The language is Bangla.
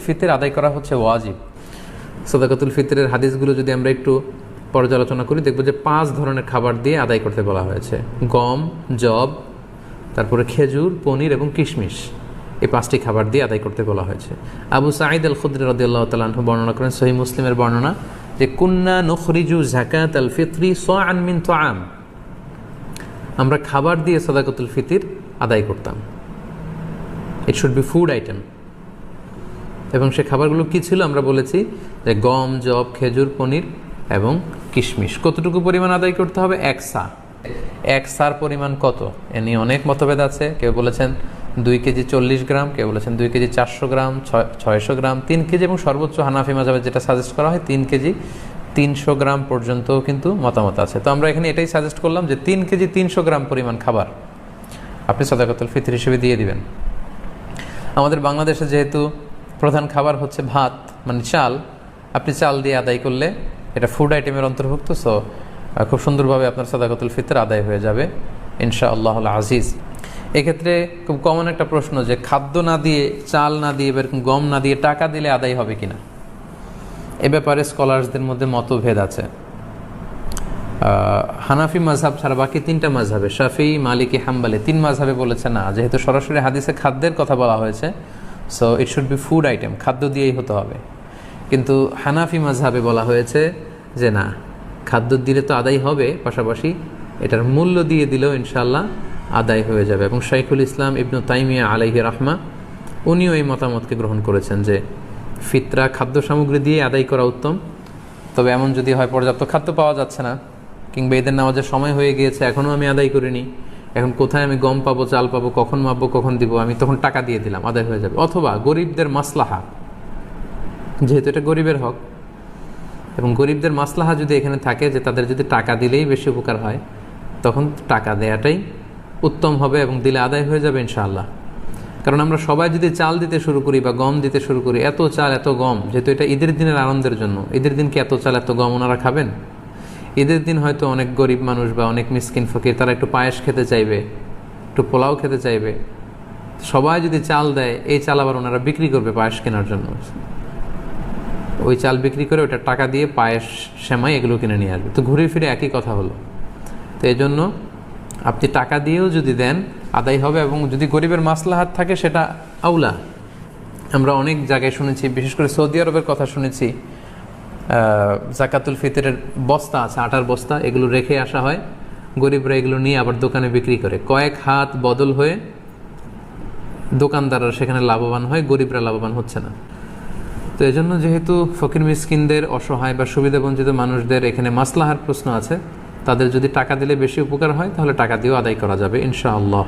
ফিতর আদায় করা হচ্ছে ওয়াজিব। সদাকাতুল ফিতরের হাদিসগুলো যদি আমরা একটু পর্যালোচনা করি, দেখব যে পাঁচ ধরনের খাবার দিয়ে আদায় করতে বলা হয়েছে। গম জব তারপরে খেজুর, পনির এবং কিশমিশ এই পাঁচটি খাবার দিয়ে আদায় করতে বলা হয়েছে। আবু সাঈদ আল খুদ্র রদিয়াল্লাহ তালাহ বর্ণনা করেন সহি মুসলিমের বর্ণনা যে, কুন্না নখরিজু জাকাত আল ফিতরি স আনমিন তো আম আমরা খাবার দিয়ে সদাকতুল ফিতির আদায় করতাম। It should be food item এবং সে খাবারগুলো কি ছিল আমরা বলেছি যে গম জব খেজুর, পনির এবং কিশমিশ। কতটুকু পরিমাণ আদায় করতে হবে? এক সা এক সার পরিমাণ কত? এ নিয়ে অনেক মতভেদ আছে। কেউ বলেছেন দুই কেজি চল্লিশ গ্রাম, কেউ বলেছেন দুই কেজি চারশো গ্রাম, ছয় ছয়শো গ্রাম, তিন কেজি এবং সর্বোচ্চ হানাফি মাজাবে যেটা সাজেস্ট করা হয়, তিন কেজি তিনশো গ্রাম পর্যন্তও কিন্তু মতামত আছে। তো আমরা এখানে এটাই সাজেস্ট করলাম যে তিন কেজি তিনশো গ্রাম পরিমাণ খাবার আপনি সদাকতুল ফিতর হিসেবে দিয়ে দিবেন। আমাদের বাংলাদেশে যেহেতু প্রধান খাবার হচ্ছে ভাত মানে চাল। আপনি চাল দিয়ে আদায় করলে এটা ফুড আইটেমের অন্তর্ভুক্ত সো খুব সুন্দরভাবে আপনার সাদাকতুল ফিতর আদায় হয়ে যাবে ইনশা আল্লাহ আজিজ। এক্ষেত্রে খুব কমন একটা প্রশ্ন যে, খাদ্য না দিয়ে, চাল না দিয়ে এরকম গম না দিয়ে টাকা দিলে আদায় হবে কিনা? এ ব্যাপারে স্কলার্সদের মধ্যে মতভেদ আছে। হানাফি মাঝহাব ছাড়া বাকি তিনটা মাঝহাবে শাফি, মালিকি, হাম্বালে, তিন মাঝহাবে বলেছে না, যেহেতু সরাসরি হাদিসে খাদ্যের কথা বলা হয়েছে so it should be food item খাদ্য দিয়েই হতে হবে। কিন্তু হানাফি মাঝহাবে বলা হয়েছে যে না, খাদ্য দিলে তো আদায় হবে, পাশাপাশি এটার মূল্য দিয়ে দিলেও ইনশাল্লাহ আদায় হয়ে যাবে। এবং শাইখুল ইসলাম ইবনু তাইমিয়া আলাইহি রাহমা, উনিও এই মতামতকে গ্রহণ করেছেন যে ফিতরা খাদ্য সামগ্রী দিয়ে আদায় করা উত্তম। তবে এমন যদি হয়, পর্যাপ্ত খাদ্য পাওয়া যাচ্ছে না, কিংবা এদের নামাজের সময় হয়ে গিয়েছে, এখনও আমি আদায় করিনি। এখন কোথায় আমি গম পাবো, চাল পাবো, কখন মাপবো, কখন দিব, আমি তখন টাকা দিয়ে দিলাম, আদায় হয়ে যাবে। অথবা গরিবদের মাসলাহা, যেহেতু এটা গরিবের হক, এবং গরিবদের মাসলাহা যদি এখানে থাকে যে তাদের যদি টাকা দিলেই বেশি উপকার হয়, তখন টাকা দেয়াটাই উত্তম হবে এবং দিলে আদায় হয়ে যাবে ইনশাআল্লাহ। কারণ আমরা সবাই যদি চাল দিতে শুরু করি বা গম দিতে শুরু করি, এত চাল, এত গম, যেহেতু এটা ঈদের দিনের আনন্দের জন্য, ঈদের দিন কি এত চাল, এত গম ওনারা খাবেন? ঈদের দিন হয়তো অনেক গরিব মানুষ বা অনেক মিসকিন ফকির, তারা একটু পায়েস খেতে চাইবে, একটু পোলাও খেতে চাইবে। সবাই যদি চাল দেয়, এই চাল আবার ওনারা বিক্রি করবে পায়েস কেনার জন্য। ওই চাল বিক্রি করে ওটা টাকা দিয়ে পায়েস সেমাই এগুলো কিনে নিয়ে আসবে। তো ঘুরে ফিরে একই কথা হলো। তো এই জন্য আপনি টাকা দিয়েও যদি দেন, আদায় হবে এবং যদি গরিবের মাসলাহাত থাকে, সেটা আউলা আমরা অনেক জায়গায় শুনেছি, বিশেষ করে সৌদি আরবের কথা শুনেছি। জাকাতুল ফিতরের বস্তা আছে, আটার বস্তা, এগুলো রেখে আসা হয়। গরিবরা এগুলো নিয়ে আবার দোকানে বিক্রি করে। কয়েক হাত বদল হয়ে দোকানদাররা সেখানে লাভবান হয়, গরিবরা লাভবান হচ্ছে না। তো এই জন্য যেহেতু ফকির মিসকিনদের অসহায় বা সুবিধাবঞ্চিত মানুষদের এখানে মাসলাহার প্রশ্ন আছে, তাদের যদি টাকা দিলে বেশি উপকার হয়, তাহলে টাকা দিয়েও আদায় করা যাবে, ইনশাআল্লাহ।